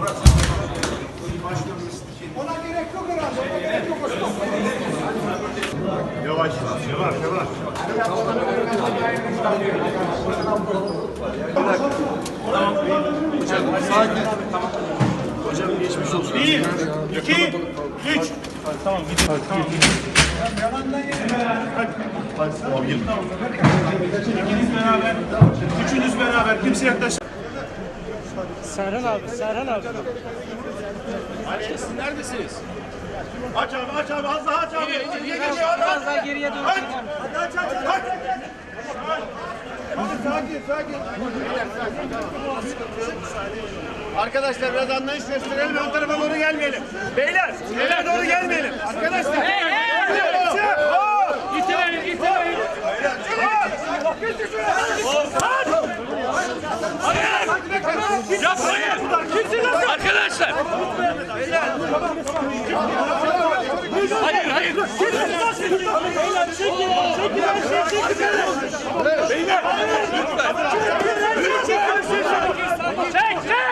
Ona gerek yok herhalde. Ona gerek yok. Yavaş, yavaş, yavaş. Sakin. Hocam geçmiş olsun. Bir, iki, üç. Tamam, gidiyor. Tamam, İkiniz beraber, üçünüz beraber. Kimse yaklaşık. Serhan abi, Serhan abi. Siz neredesiniz? Aç abi, aç abi, az daha aç abi. Geriye geçiyor, hadi. biraz daha geriye çeker. Hadi aç, aç, aç. Sakin sakin. Arkadaşlar biraz anlayış gösterelim. Ön tarafa doğru gelmeyelim. Beyler, eve doğru gelmeyelim. Hayır, hayır. Çek, çek.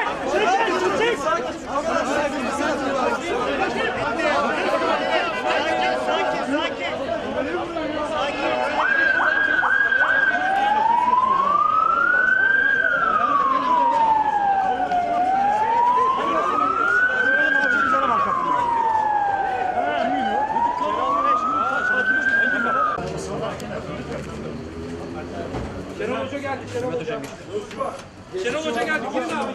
Şenol Hoca geldi. Şenol Hoca. Şenol Hoca geldi. Girin abi.